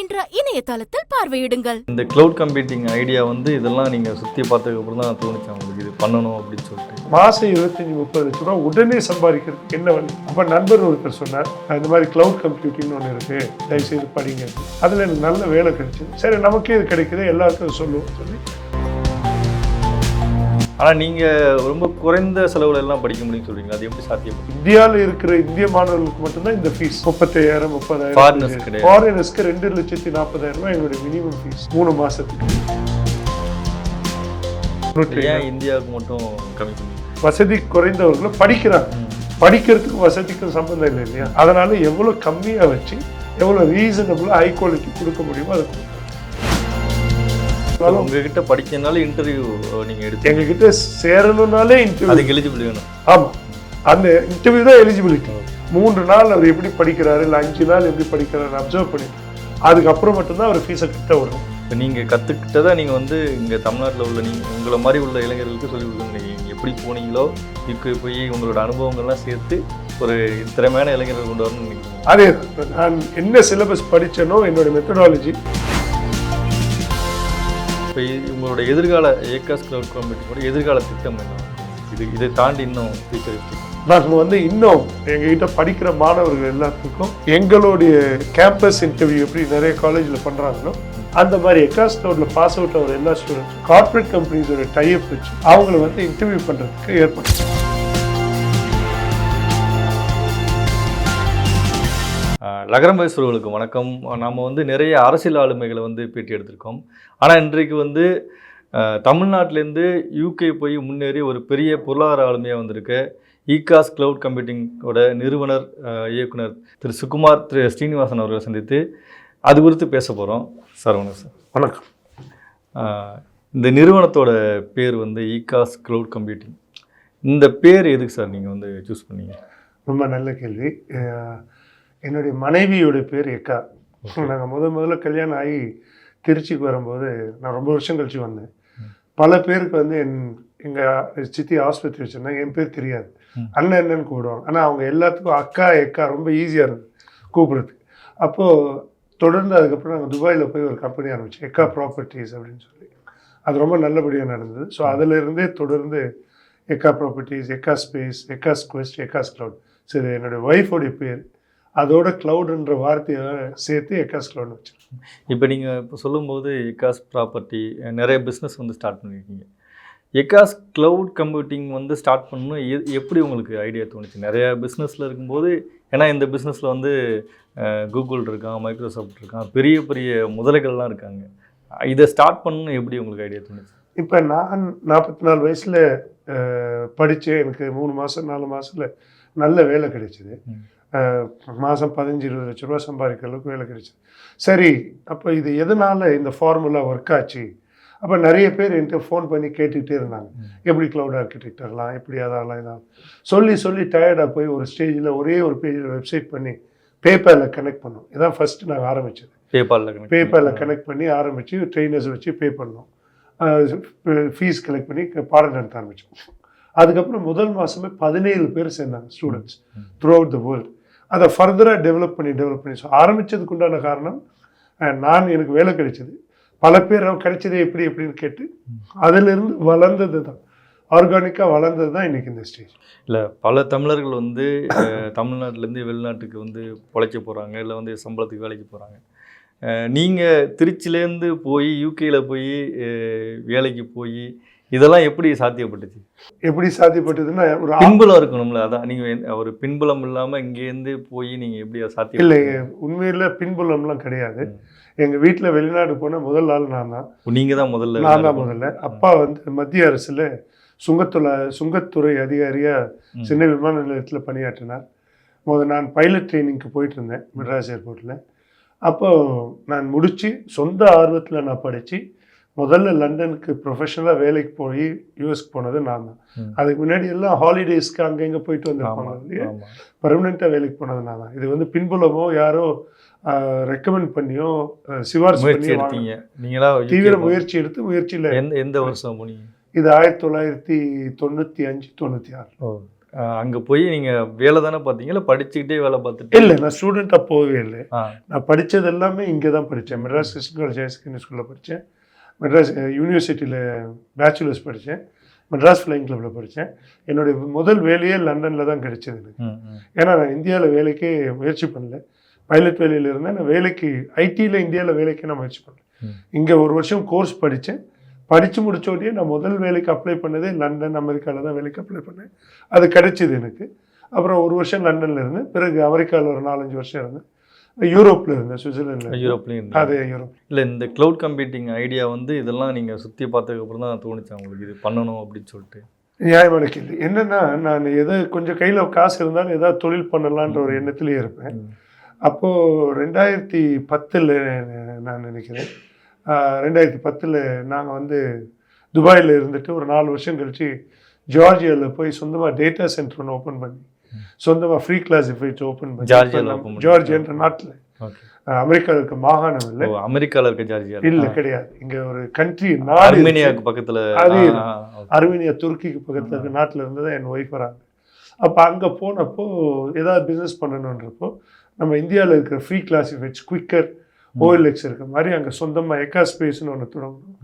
என்ற இணையதளத்தில் பார்வையிடுங்கள். இந்த க்ளவுட் கம்ப்யூட்டிங் ஐடியா வந்து இதெல்லாம் நீங்கள் சுற்றி பார்த்ததுக்கப்புறம் தான் தோணுச்சு உங்களுக்கு இது பண்ணணும் அப்படின்னு சொல்லிட்டு. மாதம் இருபத்தஞ்சி முப்பது லட்ச ரூபா உடனே சம்பாதிக்கிறதுக்கு என்ன வழி? அப்போ நண்பர் ஒருத்தர் சொன்னார் இந்த மாதிரி க்ளவுட் கம்ப்யூட்டிங்னு ஒன்று இருக்குது தயவுசெய்து படிங்க. அதில் எனக்கு நல்ல வேலை கிடைச்சிது சரி நமக்கே இது கிடைக்குது எல்லாருக்கும் சொல்லுவோம் சொல்லி ஆனால் நீங்கள் ரொம்ப குறைந்த செலவுல எல்லாம் படிக்க முடியும்னு சொல்றீங்க அது எப்படி சாத்தியப்படும்? இந்தியாவில் இருக்கிற இந்திய மாணவர்களுக்கு மட்டும்தான் இந்த ஃபீஸ் முப்பத்தாயிரம் முப்பதாயிரம். ஃபாரினர்ஸ்க்கு ரெண்டு லட்சத்தி நாற்பதாயிரம் ரூபாய் எங்களுடைய மினிமம் ஃபீஸ் மூணு மாசத்துக்கு. ஏன் இந்தியாவுக்கு மட்டும் கம்மி பண்ணி? வசதி குறைந்தவர்களும் படிக்கிறாங்க. படிக்கிறதுக்கும் வசதிக்கும் சம்பந்தம் இல்லை இல்லையா? அதனால எவ்வளோ கம்மியாக வச்சு எவ்வளோ ரீசனபுளாக ஹை குவாலிட்டி கொடுக்க முடியுமோ அதை கொடுக்குறோம் உங்ககிட்ட படிக்கிறதுனால இன்டர்வியூ நீங்கள் எடுத்து எங்ககிட்ட சேரணும்னாலே இன்டர்வியூ அதுக்கு எலிஜிபிள் வேணும். ஆமாம் அந்த இன்டர்வியூ தான் எலிஜிபிலிட்டி மூன்று நாள் அவர் எப்படி படிக்கிறாரு இல்லை அஞ்சு நாள் எப்படி படிக்கிறாரு அப்சர்வ் பண்ணி அதுக்கப்புறம் மட்டும்தான் அவர் ஃபீஸை கிட்ட வரும். இப்போ நீங்கள் கற்றுக்கிட்டதை நீங்கள் வந்து இங்கே தமிழ்நாட்டில் உள்ள நீங்கள் உங்களை மாதிரி உள்ள இளைஞர்களுக்கு சொல்லி கொடுக்குங்க நீங்கள் எப்படி போனீங்களோ இதுக்கு போய் உங்களோட அனுபவங்கள்லாம் சேர்த்து ஒரு திறமையான இளைஞர்கள் கொண்டு வரணும்னு நினைக்கிறீங்க. அதே. நான் என்ன சிலபஸ் படிச்சேனோ என்னோட மெத்தடாலஜி இப்போ உங்களோட எதிர்கால ஏகாஸ் கிளவுட் கம்ப்யூட்டிங்கோட எதிர்கால திட்டம் என்ன? இது இதை தாண்டி இன்னும் ஃபியூச்சர் நாங்கள் வந்து இன்னும் எங்ககிட்ட படிக்கிற மாணவர்கள் எல்லாத்துக்கும் எங்களுடைய கேம்பஸ் இன்டர்வியூ எப்படி நிறைய காலேஜில் பண்ணுறாங்களோ அந்த மாதிரி எக்காஸ் க்ளவுடில் பாஸ் அவுட் ஆகிற எல்லா ஸ்டூடெண்ட்ஸ் கார்ப்பரேட் கம்பெனிஸோட டைப் வச்சு அவங்கள வந்து இன்டர்வியூ பண்ணுறதுக்கு ஏற்படுத்தும் ஆஹ் லகரம் பேசுகிறவர்களுக்கு வணக்கம். நாம் வந்து நிறைய அரசியல் ஆளுமைகளை வந்து பேட்டி எடுத்திருக்கோம். ஆனால் இன்றைக்கு வந்து தமிழ்நாட்டிலேருந்து யூகே போய் முன்னேறி ஒரு பெரிய பொருளாதார ஆளுமையாக வந்திருக்க. ஈகாஸ் கிளவுட் கம்ப்யூட்டிங்கோட நிறுவனர் இயக்குனர் திரு சுகுமார் திரு ஸ்ரீனிவாசன் அவர்களை சந்தித்து அது குறித்து பேச போகிறோம் சார் வணக்கம் சார். வணக்கம். இந்த நிறுவனத்தோட பேர் வந்து ஈகாஸ் கிளவுட் கம்ப்யூட்டிங் இந்த பேர் எதுக்கு சார் நீங்கள் வந்து சூஸ் பண்ணீங்க? ரொம்ப நல்ல கேள்வி. என்னுடைய மனைவியோட பேர் எக்கா நாங்கள் முத முதல்ல கல்யாணம் ஆகி திருச்சிக்கு வரும்போது நான் ரொம்ப வருஷம் கழிச்சு வந்தேன். பல பேருக்கு வந்து என் எங்கள் சித்தி ஆஸ்பத்திரி வச்சுருந்தாங்க என் பேர் தெரியாது. அண்ணன் என்னன்னு கூப்பிடுவாங்க. ஆனால் அவங்க எல்லாத்துக்கும் அக்கா எக்கா ரொம்ப ஈஸியாக இருந்தது கூப்பிடுறதுக்கு. அப்போது தொடர்ந்து அதுக்கப்புறம் நாங்கள் துபாயில் போய் ஒரு கம்பெனி ஆரம்பித்தோம் எக்கா ப்ராப்பர்ட்டிஸ் அப்படின்னு சொல்லி. அது ரொம்ப நல்லபடியாக நடந்தது. ஸோ அதிலிருந்தே தொடர்ந்து எக்கா ப்ராப்பர்ட்டிஸ் எக்கா ஸ்பேஸ் எக்காஸ் குவெஸ்ட் எக்காஸ் க்ளவுட் சரி என்னுடைய ஒய்ஃபோடைய பேர் அதோட க்ளவுடுன்ற வார்த்தையை சேர்த்து எக்காஸ் க்ளவுட் வச்சிருக்கேன் இப்போ நீங்கள் இப்போ சொல்லும்போது எக்காஸ் ப்ராப்பர்ட்டி நிறைய பிஸ்னஸ் வந்து ஸ்டார்ட் பண்ணியிருக்கீங்க எக்காஸ் க்ளவுட் கம்ப்யூட்டிங் வந்து ஸ்டார்ட் பண்ணணும் எப்படி உங்களுக்கு ஐடியா தோணுச்சு? நிறைய பிஸ்னஸில் இருக்கும்போது ஏன்னா இந்த பிஸ்னஸில் வந்து கூகுள் இருக்கான் மைக்ரோசாஃப்ட் இருக்கான் பெரிய பெரிய முதலைகள்லாம் இருக்காங்க. இதை ஸ்டார்ட் பண்ணணும் எப்படி உங்களுக்கு ஐடியா தோணுச்சு? இப்போ நான் நாற்பத்தி நாலு வயசில் படித்தேன் எனக்கு மூணு மாதம் நாலு மாதத்தில் நல்ல வேலை கிடைச்சிது. மாதம் பதினஞ்சு இருபது லட்ச ரூபா சம்பாதிக்கிற அளவுக்கு வேலை கிடைச்சிது. சரி அப்போ இது எதனால் இந்த ஃபார்முலா ஒர்க் ஆச்சு? அப்போ நிறைய பேர் என்கிட்ட ஃபோன் பண்ணி கேட்டுக்கிட்டே இருந்தாங்க. எப்படி க்ளவுட் ஆர்கிடெக்டர்லாம் எப்படி அதெல்லாம் இதாகும் சொல்லி சொல்லி டயர்டாக போய் ஒரு ஸ்டேஜில் ஒரே ஒரு பேஜில் வெப்சைட் பண்ணி பேப்பரில் கனெக்ட் பண்ணோம். இதான் ஃபஸ்ட்டு நாங்கள் ஆரம்பித்தது பேபாலில் பேப்பரில் கனெக்ட் பண்ணி. ஆரம்பித்து ட்ரெயினர்ஸ் வச்சு பே பண்ணோம். ஃபீஸ் கலெக்ட் பண்ணி பாடம் நடத்த ஆரம்பித்தோம் அதுக்கப்புறம் முதல் மாதமே பதினேழு பேர் சேர்ந்தாங்க students through out the world அதை ஃபர்தராக டெவலப் பண்ணி டெவலப் பண்ணி. ஸோ ஆரம்பித்ததுக்கு உண்டான காரணம் நான் எனக்கு வேலை கிடைச்சது. பல பேர் கிடைச்சது எப்படி எப்படின்னு கேட்டு அதிலிருந்து வளர்ந்தது தான். ஆர்கானிக்காக வளர்ந்தது தான் இன்றைக்கி இந்த ஸ்டேஜ் இல்லை பல தமிழர்கள் வந்து தமிழ்நாட்டிலேருந்து வெளிநாட்டுக்கு வந்து பொழைக்க போகிறாங்க இல்லை வந்து சம்பளத்துக்கு வேலைக்கு போகிறாங்க நீங்கள் திருச்சிலேருந்து போய் யூகேயில் போய் வேலைக்கு போய் இதெல்லாம் எப்படி சாத்தியப்பட்டுச்சு? எப்படி சாத்தியப்பட்டதுன்னா ஒரு பின்புலம் இருக்கணும்ல அதான் நீங்கள் ஒரு பின்புலம் இல்லாமல் இங்கேருந்து போய் நீங்கள் எப்படி சாத்தியம் இல்லை உண்மையில் பின்புலம்லாம் கிடையாது. எங்கள் வீட்டில் வெளிநாடு போன முதல் ஆள் நான் தான் நீங்கள் தான் முதல்ல நான் தான் முதல்ல. அப்பா வந்து மத்திய அரசில் சுங்கத்துறை சுங்கத்துறை அதிகாரியாக. சின்ன விமான நிலையத்தில் பணியாற்றினார். முதல் நான் பைலட் ட்ரைனிங்க்கு போயிட்டு இருந்தேன் மெட்ராஸ் ஏர்போர்ட்டில் அப்போ நான் முடித்து சொந்த ஆர்வத்தில் நான் படித்து முதல்ல லண்டனுக்கு ப்ரொஃபஷனலாக வேலைக்கு போய் யூஎஸ்க்கு போனது நான் தான். அதுக்கு முன்னாடி எல்லாம் ஹாலிடேஸ்க்கு அங்கே இங்கே போயிட்டு வந்திருப்பாங்க பர்மனெண்ட்டாக வேலைக்கு போனது நான் தான். இது வந்து பின்புலமோ யாரோ ரெக்கமெண்ட் பண்ணியோ முயற்சி பண்ணி எடுத்தீங்க. நீங்களா தீவிர முயற்சி எடுத்து முயற்சியில் எந்த எந்த வருஷம் போனீங்க? இது ஆயிரத்தி தொள்ளாயிரத்தி தொண்ணூற்றி அஞ்சு தொண்ணூற்றி ஆறு. அங்க போய் நீங்க வேலை தானே பார்த்தீங்களா படிச்சுக்கிட்டே வேலை பார்த்துட்டு இல்லை நான் ஸ்டூடெண்ட்டாக போகவே இல்லை. நான் படித்தது எல்லாமே இங்கே தான் படித்தேன் Madras Christian college higher secondary ஸ்கூலில் படித்தேன் மெட்ராஸ் யூனிவர்சிட்டியில் பேச்சுலர்ஸ் படித்தேன் மெட்ராஸ் ஃப்ளைங் கிளப்பில் படித்தேன் என்னுடைய முதல் வேலையே லண்டனில் தான் கிடைச்சது எனக்கு. ஏன்னா நான் இந்தியாவில் வேலைக்கே முயற்சி பண்ணல. பைலட் வேலையில் இருந்தேன். நான் வேலைக்கு ஐடியில் இந்தியாவில் வேலைக்கு நான் முயற்சி பண்ணேன். இங்கே ஒரு வருஷம் கோர்ஸ் படித்தேன் படித்து முடிச்ச உடனே நான் முதல் வேலைக்கு அப்ளை பண்ணதே லண்டன் அமெரிக்காவில் தான் வேலைக்கு அப்ளை பண்ணேன். அது கிடைச்சிது எனக்கு. அப்புறம் ஒரு வருஷம் லண்டனில் இருந்தேன். பிறகு அமெரிக்காவில் ஒரு நாலஞ்சு வருஷம் இருந்தேன். யூரோப்பில் இருந்தேன் சுவிட்சர்லாண்டில் யூரோப்லயும். அது யூரோப். இல்ல இந்த க்ளவுட் கம்ப்யூட்டிங் ஐடியா வந்து இதெல்லாம் நீங்க சுத்தி பார்த்ததுக்கு அப்புறம் தான் தோணுச்சா உங்களுக்கு? இது பண்ணணும் அப்படின்னு சொல்லிட்டு. நியாயமான கேள்வி. என்னன்னா நான் எதை கொஞ்சம் கையில் காசு இருந்தாலும் ஏதாவது தொழில் பண்ணலான்ற ஒரு எண்ணத்திலேயே இருப்பேன். அப்போது ரெண்டாயிரத்தி பத்தில் நான் நினைக்கிறேன். ரெண்டாயிரத்தி பத்தில் நாங்கள் வந்து துபாயில் இருந்துட்டு ஒரு நாலு வருஷம் கழிச்சு ஜார்ஜியாவில் போய் சொந்தமாக டேட்டா சென்டர் ஒன்று ஓப்பன் பண்ணி சொந்தமாக ஃப்ரீ கிளாசிஃபைட்ஸ் ஓப்பன் பண்ணி. ஜார்ஜியான்ற நாட்டில். ஓகே அமெரிக்காவில் இருக்க மாகாணம் இல்லை. அமெரிக்கால இருக்க ஜார்ஜியா இல்லை கிடையாது. இங்கே ஒரு கண்ட்ரி நாடு. அர்மேனியாவுக்கு பக்கத்துல. அது. அர்மேனியா துருக்கிக்கு பக்கத்தில் இருக்க நாட்டில் இருந்து தான் என் ஒய்ஃப் வராங்க. அப்போ அங்கே போனப்போ ஏதாவது பிஸ்னஸ் பண்ணணுன்றப்போ நம்ம இந்தியாவில் இருக்கிற ஃப்ரீ கிளாசிஃபைட்ஸ் குவிக்கர் ஓஎல்எக்ஸ் இருக்க மாதிரி அங்கே சொந்தமாக எக்கா ஸ்பேஸ்னு ஒன்று தொடங்கணும்.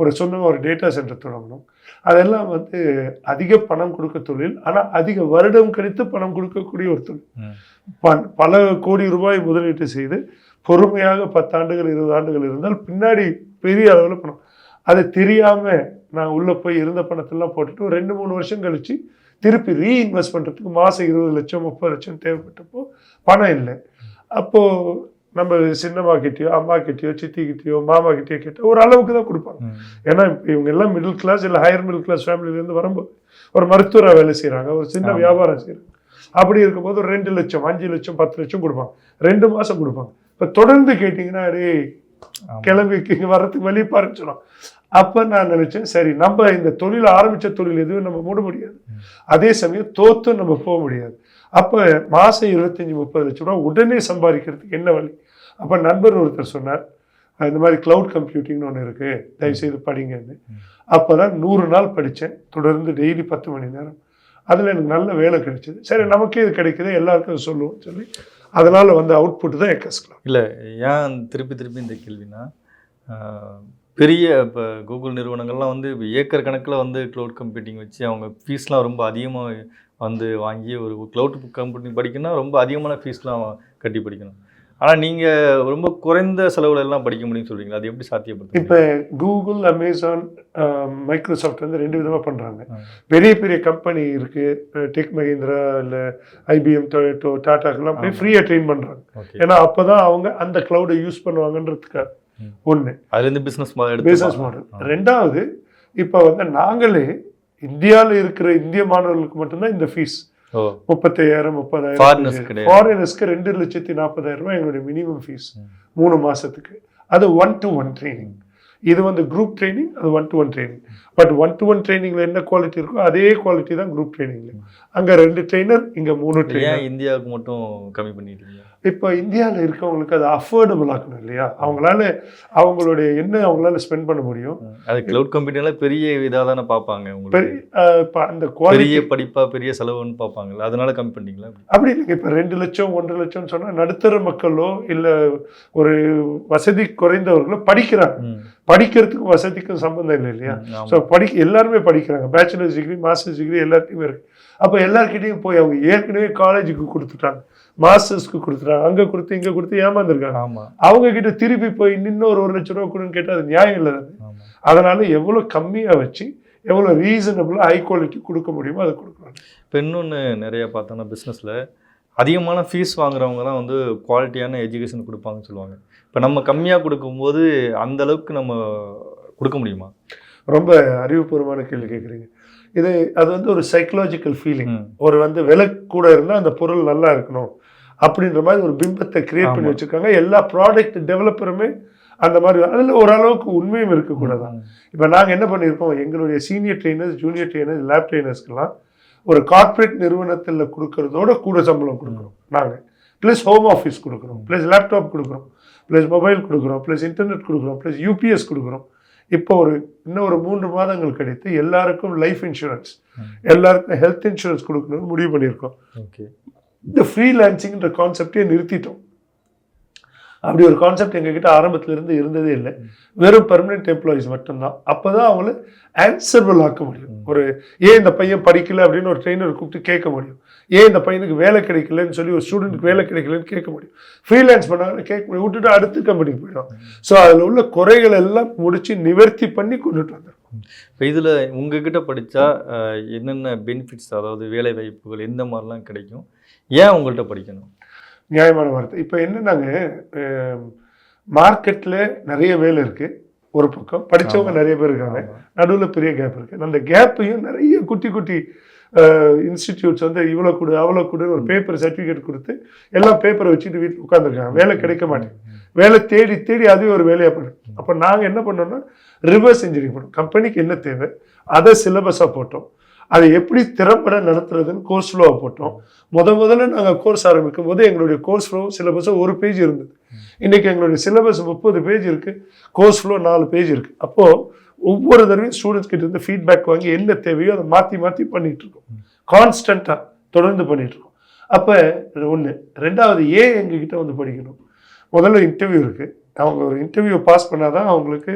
ஒரு சொந்தமாக ஒரு டேட்டா சென்டர் தொடங்கணும். அதெல்லாம் வந்து அதிக பணம் கொடுக்க தொழில் ஆனால் அதிக வருடம் கழித்து பணம் கொடுக்கக்கூடிய ஒரு தொழில். பல கோடி ரூபாய் முதலீட்டு செய்து பொறுமையாக பத்தாண்டுகள் இருபது ஆண்டுகள் இருந்தால் பின்னாடி பெரிய அளவில் பணம். அது தெரியாமல் நான் உள்ளே போய் இருந்த பணத்தெல்லாம் போட்டுட்டு ஒரு ரெண்டு மூணு வருஷம் கழிச்சு திருப்பி ரீஇன்வெஸ்ட் பண்ணுறதுக்கு மாதம் இருபது லட்சம் முப்பது லட்சம் தேவைப்பட்டப்போ பணம் இல்லை. அப்போது நம்ம சின்னம்மா கிட்டேயோ அம்மா கிட்டேயோ சித்தி கிட்டேயோ மாமா கிட்டேயோ கேட்டால் ஒரு அளவுக்கு தான் கொடுப்பாங்க. ஏன்னா இப்ப இவங்க எல்லாம் மிடில் கிளாஸ் இல்லை ஹையர் மிடில் கிளாஸ் ஃபேமிலியிலேருந்து வரும்போது ஒரு மருத்துவராக வேலை செய்கிறாங்க ஒரு சின்ன. வியாபாரம் செய்கிறாங்க அப்படி இருக்கும்போது ஒரு ரெண்டு லட்சம் அஞ்சு லட்சம் பத்து லட்சம் கொடுப்பாங்க ரெண்டு மாதம் கொடுப்பாங்க இப்போ தொடர்ந்து கேட்டிங்கன்னா ஆமா. கிளம்பி இங்கே வர்றதுக்கு வெளியே பாருன்னு அப்போ நான் நினச்சேன் சரி நம்ம இந்த தொழில் ஆரம்பித்த தொழில் எதுவும் நம்ம மூட முடியாது. அதே சமயம் தோத்தும் நம்ம போக முடியாது அப்போ மாதம் இருபத்தஞ்சி முப்பது லட்ச ரூபா உடனே சம்பாதிக்கிறதுக்கு என்ன வழி அப்போ நண்பர் ஒருத்தர் சொன்னார் "அஹ் இந்த மாதிரி க்ளவுட் கம்ப்யூட்டிங்னு ஒன்று இருக்குது தயவுசெய்து படிங்கன்னு. அப்போ தான் நூறு நாள் படித்தேன் தொடர்ந்து டெய்லி பத்து மணி நேரம். அதில் எனக்கு நல்ல வேலை கிடைச்சிது. சரி நமக்கே இது கிடைக்குது எல்லாருக்கும் சொல்லுவோம் சொல்லி அதனால் வந்த அவுட்புட் தான் எக்கஸ் கிளவுட் இல்ல ஏன் திருப்பி திருப்பி இந்த கேள்வினா பெரிய இப்போ கூகுள் நிறுவனங்கள்லாம் வந்து இப்போ ஏக்கர் கணக்கில் வந்து க்ளவுட் கம்ப்யூட்டிங் வச்சு அவங்க ஃபீஸ்லாம் ரொம்ப அதிகமாக வந்து வாங்கி ஒரு க்ளவுட் கம்ப்யூட்டிங் படிக்கணும்னா ரொம்ப அதிகமான ஃபீஸ்லாம் கட்டி படிக்கணும். ஆனால் நீங்கள் ரொம்ப குறைந்த செலவுல எல்லாம் படிக்க முடியும்னு சொல்றீங்களா? அது எப்படி சாத்தியப்படுத்தும் இப்போ கூகுள் அமேசான் மைக்ரோசாஃப்ட் வந்து ரெண்டு விதமாக பண்ணுறாங்க. பெரிய பெரிய கம்பெனி இருக்குது டெக் மஹிந்திரா இல்லை ஐபிஎம் டொயேட்டோ டாட்டாக்கெல்லாம் போய். ஃப்ரீயாக ட்ரெயின் பண்ணுறாங்க ஏன்னா அப்போ தான் அவங்க அந்த க்ளவுடை யூஸ் பண்ணுவாங்கன்றதுக்காக. ஒன்று அதுலேருந்து பிஸ்னஸ் எடுத்து பிஸ்னஸ் மாடல் ரெண்டாவது இப்போ வந்து நாங்களே இந்தியாவில் இருக்கிற இந்திய மாணவர்களுக்கு மட்டும்தான் இந்த ஃபீஸ் முப்பத்தையாயிரம் முப்பதாயிரம். ஃபாரினர்ஸ்க்கு ரெண்டு லட்சத்தி நாற்பதாயிரம் ரூபாய் எங்களுடைய மினிமம் ஃபீஸ். மூணு மாசத்துக்கு. அது ஒன் டு ஒன் ட்ரைனிங் இது வந்து குரூப் ட்ரைனிங் அது one to one training but one to one ட்ரைனிங்ல என்ன குவாலிட்டி இருக்கோ அதே குவாலிட்டி தான் குரூப் ட்ரைனிங்ல அங்க ரெண்டு ட்ரெயினர் இங்க மூணு ட்ரெயினர் ஏன் இந்தியாவுக்கு மட்டும் கம்மி பண்ணிட்டீங்க? இப்போ இந்தியாவில் இருக்கவங்களுக்கு அது அஃபோர்டபுள் ஆக்கணும் இல்லையா? அவங்களால அவங்களுடைய என்ன அவங்களால ஸ்பெண்ட் பண்ண முடியும்? அது க்ளவுட் கம்ப்யூட்டர்ல பெரிய இதாக தானே பார்ப்பாங்க பெரிய இப்ப அந்த பெரிய படிப்பா பெரிய செலவுன்னு பார்ப்பாங்கல்ல? அதனால கம்மி பண்ணிட்டீங்களா அப்படி. இல்லைங்க. இப்போ ரெண்டு லட்சம் ஒன்றரை லட்சம்னு சொன்னால் நடுத்தர மக்களோ இல்லை ஒரு வசதி குறைந்தவர்களோ படிக்கிறாங்க. படிக்கிறதுக்கும் வசதிக்கும் சம்பந்தம் இல்லை இல்லையா. ஸோ படி எல்லாருமே படிக்கிறாங்க. பேச்சுலர்ஸ் டிகிரி மாஸ்டர்ஸ் டிகிரி எல்லாத்தையுமே இருக்கு. அப்போ எல்லார்கிட்டையும் போய் அவங்க ஏற்கனவே காலேஜுக்கு கொடுத்துட்டாங்க. மாஸ்டர்ஸ்க்கு கொடுத்துட்டாங்க. அங்கே கொடுத்து இங்கே கொடுத்து ஏமாந்துருக்காங்க. அவங்க கிட்ட திருப்பி போய் இன்னொரு ஒரு லட்ச ரூபா கொடுன்னு கேட்டால் அது நியாயம் இல்லை அதனால எவ்வளோ கம்மியாக வச்சு எவ்வளோ ரீசனபிளாக ஹை குவாலிட்டி கொடுக்க முடியுமோ அதை கொடுக்கணும் இப்போ இன்னொன்று நிறைய பார்த்தோன்னா பிஸ்னஸில் அதிகமான ஃபீஸ் வாங்குறவங்க தான் வந்து குவாலிட்டியான எஜுகேஷன் கொடுப்பாங்கன்னு சொல்லுவாங்க. இப்போ நம்ம கம்மியாக கொடுக்கும்போது அந்த அளவுக்கு நம்ம கொடுக்க முடியுமா? ரொம்ப அறிவுபூர்வமான கேள்வி கேட்குறீங்க இது அது வந்து ஒரு சைக்கலாஜிக்கல் ஃபீலிங். ஒரு வந்து விலை கூட இருந்தால் அந்த பொருள் நல்லா இருக்கணும். அப்படின்ற மாதிரி ஒரு பிம்பத்தை கிரியேட் பண்ணி. வச்சிருக்காங்க. எல்லா ப்ராடக்ட் டெவலப்பருமே அந்த மாதிரி அதில் ஓரளவுக்கு உண்மையும் இருக்கக்கூடாதான். இப்போ நாங்கள் என்ன பண்ணியிருக்கோம் எங்களுடைய senior trainers junior trainers lab ட்ரெயினர்ஸ்க்கெல்லாம் ஒரு கார்ப்பரேட் நிறுவனத்தில் கொடுக்கறதோட கூட சம்பளம் கொடுக்குறோம். நாங்கள் ப்ளஸ் ஹோம் ஆஃபீஸ் கொடுக்குறோம். ப்ளஸ் லேப்டாப் கொடுக்குறோம். ப்ளஸ் மொபைல் கொடுக்குறோம். ப்ளஸ் இன்டர்நெட் கொடுக்குறோம். ப்ளஸ் யூபிஎஸ் கொடுக்குறோம். இப்போ ஒரு இன்னும் ஒரு மூன்று மாதங்கள் கழித்து எல்லாருக்கும் லைஃப் இன்சூரன்ஸ் எல்லாருக்கும் ஹெல்த் இன்சூரன்ஸ் கொடுக்கணும்னு முடிவு பண்ணியிருக்கோம். இந்த ஃப்ரீலான்சிங்ன்ற கான்செப்டே நிறுத்திட்டோம். அப்படி ஒரு கான்செப்ட் எங்ககிட்ட ஆரம்பத்துல இருந்து இருந்ததே இல்லை. வெறும் பெர்மனெண்ட் எம்ப்ளாயிஸ் மட்டும்தான். அப்பதான் அவங்கள ஆன்சரபிள் ஆக்க முடியும். ஒரு ஏன் இந்த பையன் படிக்கல? அப்படின்னு ஒரு ட்ரெயினர் கூப்பிட்டு கேட்க முடியும். ஏன் இந்த பையனுக்கு வேலை கிடைக்கலன்னு சொல்லி ஒரு ஸ்டூடெண்ட்டுக்கு வேலை கிடைக்கலன்னு கேட்க முடியும். ஃப்ரீலான்ஸ் பண்ணாங்கன்னு கேட்க முடியும். விட்டுட்டு அடுத்த கம்பெனிக்கு போயிடும் ஸோ அதில் உள்ள குறைகள் எல்லாம் முடிச்சு நிவர்த்தி பண்ணி கொண்டுட்டு வந்தோம் இப்போ இதில் உங்ககிட்ட படித்தா என்னென்ன பெனிஃபிட்ஸ் அதாவது வேலை வாய்ப்புகள் எந்த மாதிரிலாம் கிடைக்கும்? ஏன் உங்கள்கிட்ட படிக்கணும்? நியாயமான வார்த்தை. இப்போ என்னன்னாங்க மார்க்கெட்டில் நிறைய வேலை இருக்கு ஒரு பக்கம். படிச்சவங்க ஆமா. நிறைய பேர் இருக்காங்க. நடுவில் பெரிய கேப் இருக்கு. அந்த கேப்பையும் நிறைய குட்டி குட்டி இன்ஸ்டிடியூட்ஸ் வந்து இவ்வளோ கொடு அவ்வளோ கொடு ஒரு பேப்பர் சர்டிஃபிகேட் கொடுத்து எல்லாம் பேப்பரை வச்சுட்டு வீட்டில் உட்காந்துருக்காங்க வேலை கிடைக்க மாட்டேங்குது வேலை தேடி தேடி அதுவே ஒரு வேலையாக பண்ணும் அப்போ நாங்கள் என்ன பண்ணோம்னா ரிவர்ஸ் இன்ஜினியரிங் பண்ணோம். கம்பெனிக்கு என்ன தேவை? அதை சிலபஸாக போட்டோம். அதை எப்படி திறம்பட நடத்துறதுன்னு கோர்ஸ் ஃப்ளோவை போட்டோம். முத முதல்ல நாங்கள் கோர்ஸ் ஆரம்பிக்கும் போது எங்களுடைய கோர்ஸ் ஃப்ளோ சிலபஸும் ஒரு பேஜ் இருந்தது. இன்றைக்கி எங்களுடைய சிலபஸ் முப்பது பேஜ் இருக்குது கோர்ஸ் ஃப்ளோ நாலு பேஜ் இருக்குது அப்போது ஒவ்வொரு தடவையும் ஸ்டூடெண்ட்ஸ் கிட்ட இருந்து ஃபீட்பேக் வாங்கி என்ன தேவையோ அதை மாற்றி மாற்றி பண்ணிகிட்டு இருக்கோம். கான்ஸ்டண்ட்டாக தொடர்ந்து பண்ணிகிட்டு இருக்கோம். அப்போ ஒன்று ரெண்டாவது ஏன் எங்ககிட்ட வந்து படிக்கணும்? முதல்ல இன்டர்வியூ இருக்குது அவங்க ஒரு இன்டர்வியூ பாஸ் பண்ணாதான் அவங்களுக்கு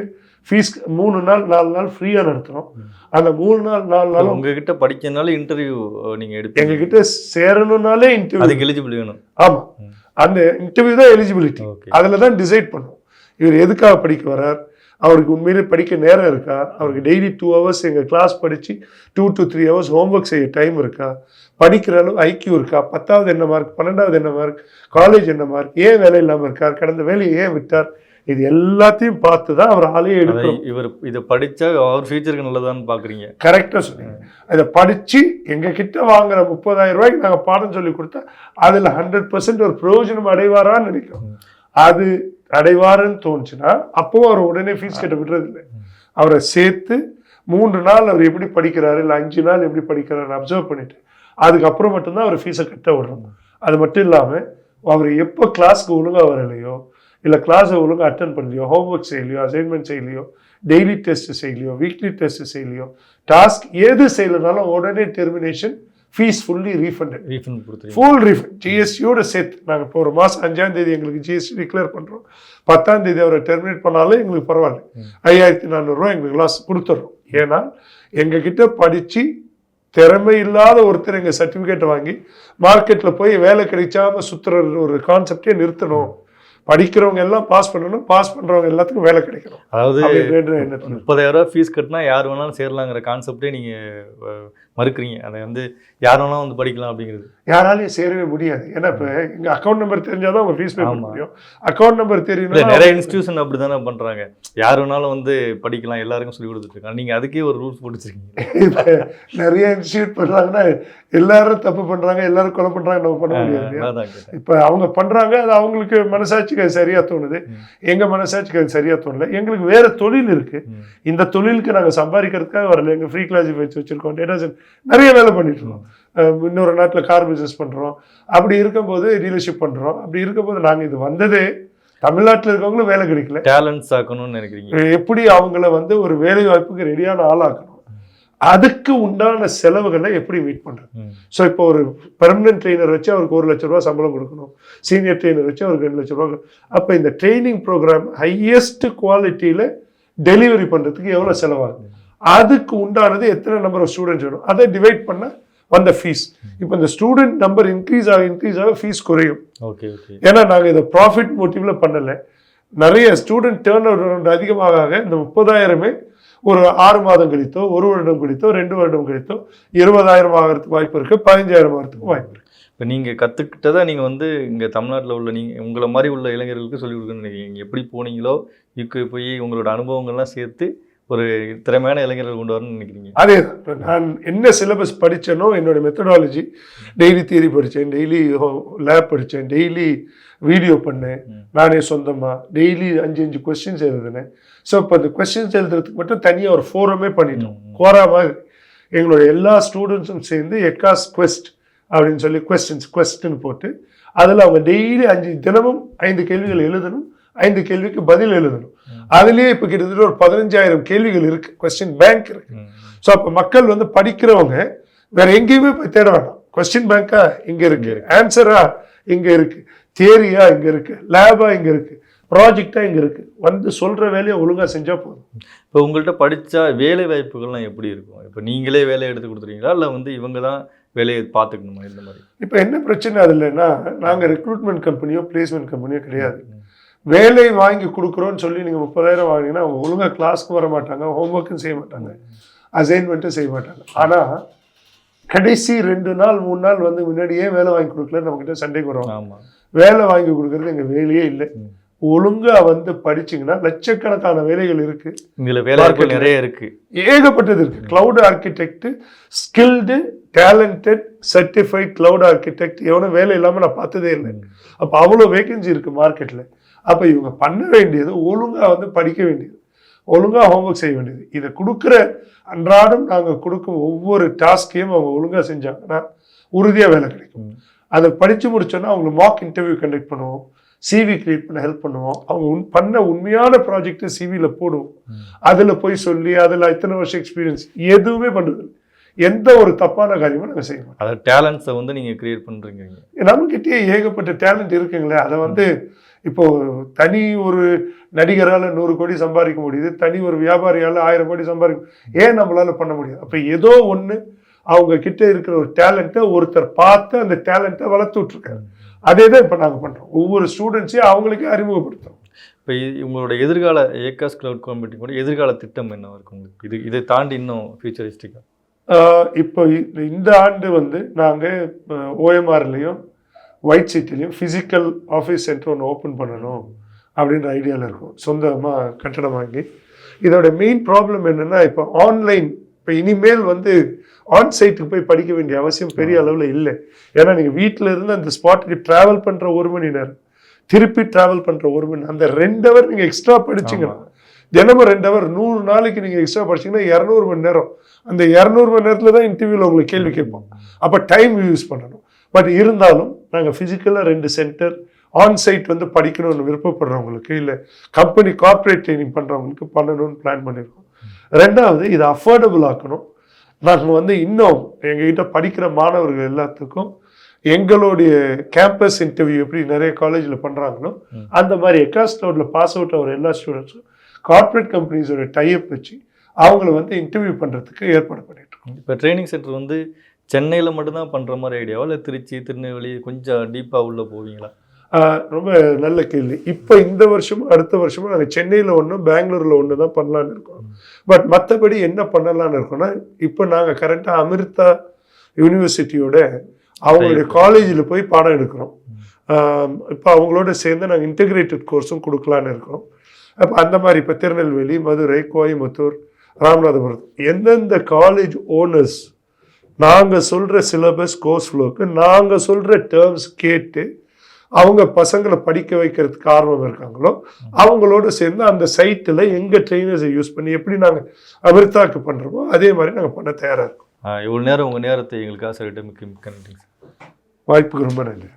ஃபீஸ் மூணு நாள் நாலு நாள் ஃப்ரீயாக நடத்துகிறோம் அந்த மூணு நாள் நாலு நாளும் உங்ககிட்ட படிக்கிறதுனால இன்டர்வியூ நீங்க எடுப்பீங்க. எங்ககிட்ட சேரணும்னாலே இன்டர்வியூ அதுக்கு எலிஜிபிள் வேணும். ஆமா. ம். அந்த இன்டர்வியூ தான் எலிஜிபிலிட்டி அதில் தான் டிசைட் பண்ணும். இவர் எதுக்காக படிக்க வரார் அவருக்கு உண்மையிலே படிக்க நேரம் இருக்கா? அவருக்கு டெய்லி டூ ஹவர்ஸ் எங்கள் கிளாஸ் படித்து two to three hours homework செய்ய டைம் இருக்கா? படிக்கிற அளவு ஐக்கியூ இருக்கா? பத்தாவது என்ன மார்க் பன்னெண்டாவது என்ன மார்க் காலேஜ் என்ன மார்க் ஏன் வேலை இல்லாமல் இருக்கார்? கடந்த வேலையை ஏன் விட்டார்? இது எல்லாத்தையும் பார்த்து தான் அவர் ஆளையே அதை எடுக்கிறோம். இவர் இதை படிச்சா அவர் ஃபியூச்சருக்கு நல்லதான்னு பாக்குறீங்க கரெக்டாக சொன்னீங்க. அதை படித்து எங்கள் கிட்ட வாங்குற முப்பதாயிரம் ரூபாய்க்கு நாங்கள் பாடம் சொல்லி கொடுத்தா அதில் ஹண்ட்ரட் பர்சன்ட் ஒரு பிரயோஜனம் அடைவாரான்னு நினைக்கிறோம். அது அடைவாருன்னு தோணுச்சுன்னா அப்போ அவர் உடனே ஃபீஸ் கட்ட விடுறது இல்லை அவரை சேர்த்து மூன்று நாள் அவர் எப்படி படிக்கிறாரு இல்லை அஞ்சு நாள் எப்படி படிக்கிறாரு அப்சர்வ் பண்ணிட்டு அதுக்கப்புறம் மட்டும்தான் அவர் ஃபீஸை கட்ட விடுறோம். அது மட்டும் இல்லாமல் அவர் எப்போ கிளாஸ்க்கு ஒழுங்காக வரலையோ இல்லை கிளாஸை ஒழுங்காக அட்டன் பண்ணலையோ ஹோம்ஒர்க் செய்யலையோ அசைன்மெண்ட் செய்யலையோ டெய்லி டெஸ்ட் செய்யலையோ வீக்லி டெஸ்ட் செய்யலையோ டாஸ்க் எது செய்யலைனாலும் உடனே termination fees fully refunded refund கொடுத்துருவீங்க. ஃபுல் ரீஃபண்ட் ஜிஎஸ்டியோட சேர்த்து நாங்கள் இப்போ ஒரு மாதம் அஞ்சாம் தேதி எங்களுக்கு ஜிஎஸ்டி டிக்ளேர் பண்ணுறோம் பத்தாம் தேதி அவரை டெர்மினேட் பண்ணாலும் எங்களுக்கு பரவாயில்ல. ஐயாயிரத்தி நானூறுரூவா எங்களுக்கு லாஸ் கொடுத்துட்றோம் ஏன்னா எங்ககிட்ட படித்து திறமை இல்லாத ஒருத்தர் எங்கள் சர்டிஃபிகேட் வாங்கி மார்க்கெட்டில் போய் வேலை கிடைக்காம சுற்றுற ஒரு கான்செப்டே நிறுத்தணும். படிக்கிறவங்க எல்லாம் பாஸ் பண்ணணும் பாஸ் பண்ணுறவங்க எல்லாத்துக்கும் வேலை கிடைக்கணும். அதாவது முப்பதாயிரம் ரூபாய் ஃபீஸ் கட்டினா யார் வேணாலும் சேரலாங்கிற கான்செப்டே நீங்க அஹ், மறுக்கிறீங்க? அதை வந்து யார் வேணாலும் வந்து படிக்கலாம் அப்படிங்கிறது. யாராலையும் சேரவே முடியாது. ஏன்னா இப்போ எங்கள் அக்கௌண்ட் நம்பர் தெரிஞ்சாதான் உங்க ஃபீஸ் பே பண்ண. முடியும். அக்கௌண்ட் நம்பர் இல்ல தெரியணும் நிறைய இன்ஸ்டியூஷன் அப்படி தானே பண்றாங்க. யார் வேணாலும் வந்து படிக்கலாம் எல்லாருக்கும் சொல்லி கொடுத்துட்டு இருக்காங்க. நீங்க அதுக்கே ஒரு ரூல்ஸ் போட்டு வச்சிருக்கீங்க இப்ப நிறைய இன்ஸ்டியூட் பண்றாங்கன்னா எல்லாரும் தப்பு பண்றாங்க எல்லாரும் கொலை பண்றாங்க நம்ம பண்ண முடியாது இப்ப அவங்க பண்றாங்க அது அவங்களுக்கு மனசாட்சிக்கு அது சரியா தோணுது. ம். எங்க மனசாட்சிக்கு அது சரியா தோணல. எங்களுக்கு வேற தொழில் இருக்கு. ம். இந்த தொழிலுக்கு நாங்க சம்பாதிக்கிறதுக்காக வரல. எங்க ஃப்ரீ கிளாசிஃபைஸ் வச்சிருக்கோம். டேட்டா நிறைய வேலை பண்ணிட்டு இருக்கோம் இன்னொரு நாட்டுல கார் பிசினஸ் பண்றோம். அப்படி இருக்கும்போது டீலர்ஷிப் பண்றோம். அப்படி இருக்கும்போது நாங்க இது வந்ததே தமிழ்நாட்டுல இருக்கவங்களும் வேலை கிடைக்கல. டேலண்ட்ஸ் ஆக்கணும்னு நினைக்கிறீங்க. எப்படி அவங்கள வந்து ஒரு வேலை வாய்ப்புக்கு ரெடியான ஆளாக்கணும். அதுக்கு உண்டான செலவுகளை எப்படி மீட் பண்றது? ம். ஸோ இப்போ ஒரு பெர்மனன்ட் ட்ரெயினர் வச்சு அவருக்கு ஒரு லட்ச ரூபா சம்பளம் கொடுக்கணும். சீனியர் ட்ரெயினர் வச்சு அவருக்கு ரெண்டு லட்ச ரூபா அப்போ இந்த ட்ரைனிங் ப்ரோக்ராம் ஹையஸ்ட் குவாலிட்டியில் டெலிவரி பண்ணுறதுக்கு எவ்வளோ செலவாகும் அதுக்கு உண்டானது எத்தனை நம்பர் ஆஃப் ஸ்டூடெண்ட்ஸ் வேணும்? அதை டிவைட் பண்ண வந்த ஃபீஸ் இப்போ இந்த ஸ்டூடெண்ட் நம்பர் இன்க்ரீஸ் ஆக இன்க்ரீஸ் ஆக ஃபீஸ் குறையும். ஓகே ஓகே ஏன்னா நாங்கள் இதை ப்ராஃபிட் மோட்டிவ்ல பண்ணலை. நிறைய ஸ்டூடெண்ட் டேர்ன் ஓவர் அதிகமாக இந்த முப்பதாயிரமே ஒரு ஆறு மாதம் கழித்தோ ஒரு வருடம் கழித்தோ ரெண்டு வருடம் கழித்தோ இருபதாயிரம் ஆகிறதுக்கு வாய்ப்பு இருக்கு பதினஞ்சாயிரம் ஆகிறதுக்கு வாய்ப்பு இருக்கு. இப்போ நீங்கள் கற்றுக்கிட்டதை நீங்கள் வந்து இங்கே தமிழ்நாட்டில் உள்ள நீங்கள் உங்களை மாதிரி உள்ள இளைஞர்களுக்கு சொல்லிக் கொடுக்கணும்னு நினைக்கிறீங்க. எப்படி போனீங்களோ யூகே போய் உங்களோட அனுபவங்கள்லாம் சேர்த்து ஒரு திறமையான இளைஞர்கள் கொண்டு வரணும்னு நினைக்கிறீங்க? அதே தான். நான் என்ன சிலபஸ் படித்தேனோ என்னோட மெத்தடாலஜி டெய்லி தியரி படித்தேன் டெய்லி லேப் படித்தேன் டெய்லி வீடியோ பண்ணேன். நானே சொந்தமாக டெய்லி அஞ்சு அஞ்சு கொஸ்டின்ஸ் எழுதினேன். ஸோ இப்போ அந்த கொஸ்டின்ஸ் எழுதுறதுக்கு மட்டும் தனியாக ஒரு ஃபோரமே பண்ணிட்டோம். கோரா மாதிரி எங்களோட எல்லா ஸ்டூடெண்ட்ஸும் சேர்ந்து எக்காஸ் குவெஸ்ட் அப்படின்னு சொல்லி கொஸ்டின்ஸ் கொஸ்டின் போட்டு அதில் அவங்க டெய்லி அஞ்சு தினமும் ஐந்து கேள்விகள் எழுதணும். ஐந்து கேள்விக்கு பதில் எழுதணும். அதுலேயே இப்போ கிட்டத்தட்ட ஒரு பதினஞ்சாயிரம் கேள்விகள் இருக்கு. கொஸ்டின் பேங்க் இருக்கு. ஸோ அப்போ மக்கள் வந்து படிக்கிறவங்க வேற எங்கேயுமே போய் தேட வேண்டாம். கொஸ்டின் பேங்கா இங்க இருக்கு. ஆன்சரா இங்க இருக்கு. தியரியா இங்க இருக்கு. லேபா இங்க இருக்கு. ப்ராஜெக்டா இங்க இருக்கு. வந்து சொல்ற வேலையை ஒழுங்கா செஞ்சா போதும். இப்போ உங்கள்கிட்ட படிச்சா வேலை வாய்ப்புகள்லாம் எப்படி இருக்கும்? இப்போ நீங்களே வேலையை எடுத்து கொடுத்துருவீங்களா? இல்லை வந்து இவங்க தான் வேலையை பார்த்துக்கணுமா? இந்த மாதிரி? இப்போ என்ன பிரச்சனை அதுலன்னா நாங்க ரெக்ரூட்மெண்ட் கம்பெனியோ பிளேஸ்மெண்ட் கம்பெனியோ கிடையாது. வேலை வாங்கி கொடுக்குறோன்னு சொல்லி நீங்க முப்பதாயிரம் வாங்கினீங்கன்னா அவங்க ஒழுங்கா கிளாஸ்க்கு வர மாட்டாங்க ஹோம்ஒர்க்கும் செய்ய மாட்டாங்க அசைன்மெண்ட்டும் செய்ய மாட்டாங்க. ஆனா கடைசி ரெண்டு நாள் மூணு நாள் வந்து முன்னாடியே வேலை வாங்கி கொடுக்கல நம்மகிட்ட சண்டைக்கு வருவாங்க. வேலை வாங்கி கொடுக்கறது எங்க வேலையே இல்லை. ம். ஒழுங்கா வந்து படிச்சீங்கன்னா லட்சக்கணக்கான வேலைகள் இருக்கு. இதில் வேலை வாய்ப்புகள் Market ல. நிறைய இருக்கு. ஏகப்பட்டது இருக்கு. Cloud architect skilled talented certified cloud architect எவனும் வேலை இல்லாம நான் பார்த்ததே இல்லை. அப்போ அவ்வளோ வேகன்சி இருக்கு மார்க்கெட்ல அப்போ இவங்க பண்ண வேண்டியது ஒழுங்கா வந்து படிக்க வேண்டியது. ஒழுங்கா ஹோம்ஒர்க் செய்ய வேண்டியது. இதை கொடுக்குற அன்றாடம் நாங்க கொடுக்கும் ஒவ்வொரு டாஸ்கையும் அவங்க ஒழுங்கா செஞ்சாங்கன்னா உறுதியா வேலை கிடைக்கும். அதை படிச்சு முடிச்சோன்னா அவங்களுக்கு மாக் இன்டர்வியூ கண்டக்ட் பண்ணுவோம். சிவி கிரியேட் பண்ண ஹெல்ப் பண்ணுவோம். அவங்க உன் பண்ண உண்மையான ப்ராஜெக்ட் சிவியில் போடுவோம். அதுல போய் சொல்லி அதுல இத்தனை வருஷம் எக்ஸ்பீரியன்ஸ் எதுவுமே பண்றது இல்ல. எந்த ஒரு தப்பான காரியமும் நாங்க செய்ய மாட்டோம். அதாவது டேலண்ட்ஸை வந்து நீங்கள் கிரியேட் பண்ணுறீங்க நம்மகிட்டயே ஏகப்பட்ட டேலண்ட் இருக்குங்களே அதை வந்து இப்போ தனி ஒரு நடிகரால நூறு கோடி சம்பாதிக்க முடியுது தனி ஒரு வியாபாரியால ஆயிரம் கோடி சம்பாதிக்க ஏன் நம்மளால பண்ண முடியாது? அப்ப ஏதோ ஒண்ணு அவங்க கிட்ட இருக்கிற ஒரு டேலண்ட்டை ஒருத்தர் பார்த்து அந்த டேலண்ட்டை வளர்த்து விட்டுருக்காரு. அதே தான் இப்போ நாங்கள் பண்றோம். ஒவ்வொரு ஸ்டூடெண்ட்ஸையும் அவங்களுக்கே அறிமுகப்படுத்துறோம். இப்போ உங்களோட எதிர்கால ஏகாஸ் கிளவுட் கூட எதிர்கால திட்டம் என்ன இருக்கு உங்களுக்கு? இது இதை தாண்டி இன்னும் ஃபியூச்சரிஸ்டிக்காக இப்போ இந்த ஆண்டு வந்து நாங்கள் ஓஎம்ஆர்லேயும் ஒயிட் சிட்டிலையும் ஃபிசிக்கல் ஆஃபீஸ் சென்டர் ஒன்று ஓப்பன் பண்ணணும் அப்படின்ற ஐடியாவில் இருக்கும். சொந்தமாக கட்டடம் வாங்கி. இதோட மெயின் ப்ராப்ளம் என்னென்னா இப்போ ஆன்லைன் இப்போ இனிமேல் வந்து ஆன் சைட்டுக்கு போய் படிக்க வேண்டிய அவசியம் பெரிய அளவில் இல்லை. ஏன்னா நீங்கள் வீட்டில் இருந்து அந்த ஸ்பாட்டுக்கு ட்ராவல் பண்ணுற ஒரு மணி நேரம் திருப்பி ட்ராவல் பண்ணுற ஒரு மணி அந்த ரெண்டு ஹவர் நீங்கள் எக்ஸ்ட்ரா படிச்சீங்கன்னா தினமும் ரெண்டு ஹவர் நூறு நாளைக்கு நீங்கள் எக்ஸ்ட்ரா படிச்சீங்கன்னா இரநூறு மணி நேரம். அந்த இரநூறு மணி நேரத்தில் தான் இன்டர்வியூவில் உங்களுக்கு கேள்வி கேட்போம். அப்போ டைம் யூஸ் பண்ணணும். பட் இருந்தாலும் நாங்கள் ஃபிசிக்கலாக ரெண்டு சென்டர் ஆன் சைட் வந்து படிக்கணும்னு விருப்பப்படுறவங்களுக்கு இல்லை கம்பெனி கார்ப்பரேட் ட்ரைனிங் பண்ணுறவங்களுக்கு பண்ணணும்னு பிளான் பண்ணியிருக்கோம் ரெண்டாவது இதை அஃபோர்டபுள் ஆக்கணும். நாங்கள் வந்து இன்னும் எங்ககிட்ட படிக்கிற மாணவர்கள் எல்லாத்துக்கும் எங்களுடைய கேம்பஸ் இன்டர்வியூ எப்படி நிறைய காலேஜில் பண்ணுறாங்களோ. அந்த மாதிரி எக்காஸ் கிளவுடில் பாஸ் அவுட் ஆகிற எல்லா ஸ்டூடெண்ட்ஸும் கார்ப்பரேட் கம்பெனிஸோட டைப் வச்சு அவங்கள வந்து இன்டர்வியூ பண்ணுறதுக்கு ஏற்பாடு பண்ணிட்டு இருக்கோம். இப்போ ட்ரைனிங் சென்டர் வந்து சென்னையில் மட்டும்தான் பண்ணுற மாதிரி ஐடியாவா? இல்லை திருச்சி திருநெல்வேலி கொஞ்சம் டீப்பாக உள்ளே போவீங்களா? ரொம்ப நல்ல கேள்வி. இப்போ இந்த வருஷமும் அடுத்த வருஷமும் நாங்கள் சென்னையில் ஒன்று பெங்களூரில் ஒன்று தான் பண்ணலான்னு இருக்கோம். பட் மற்றபடி என்ன பண்ணலான்னு இருக்கோம்னா இப்போ நாங்கள் கரெக்டாக அமிர்தா யூனிவர்சிட்டியோட அவங்களுடைய காலேஜில் போய் பாடம் எடுக்கிறோம். இப்போ அவங்களோட சேர்ந்து நாங்கள் இன்டகிரேட்டட் கோர்ஸும் கொடுக்கலான்னு இருக்கோம். அப்போ அந்த மாதிரி இப்போ திருநெல்வேலி மதுரை கோயம்புத்தூர் ராமநாதபுரம் எந்தெந்த காலேஜ் ஓனர்ஸ் நாங்கள் சொல்கிற சிலபஸ் கோர்ஸ் ஃப்ளோக்கு நாங்கள் சொல்கிற டேர்ம்ஸ் கேட்டு அவங்க பசங்களை படிக்க வைக்கிறதுக்கு ஆர்வம் இருக்காங்களோ அவங்களோட சேர்ந்து அந்த சைட்டில் எங்கள் ட்ரெயினர்ஸை யூஸ் பண்ணி எப்படி நாங்கள் அமிர்தாக்கு பண்ணுறோமோ அதே மாதிரி நாங்கள் பண்ண தயாராக இருக்கோம். இவ்வளோ நேரம் உங்கள் நேரத்தை எங்களுக்காக சொல்லிட்டு மிக்க மிக்க நன்றி வாய்ப்புக்கு ரொம்ப நன்றி.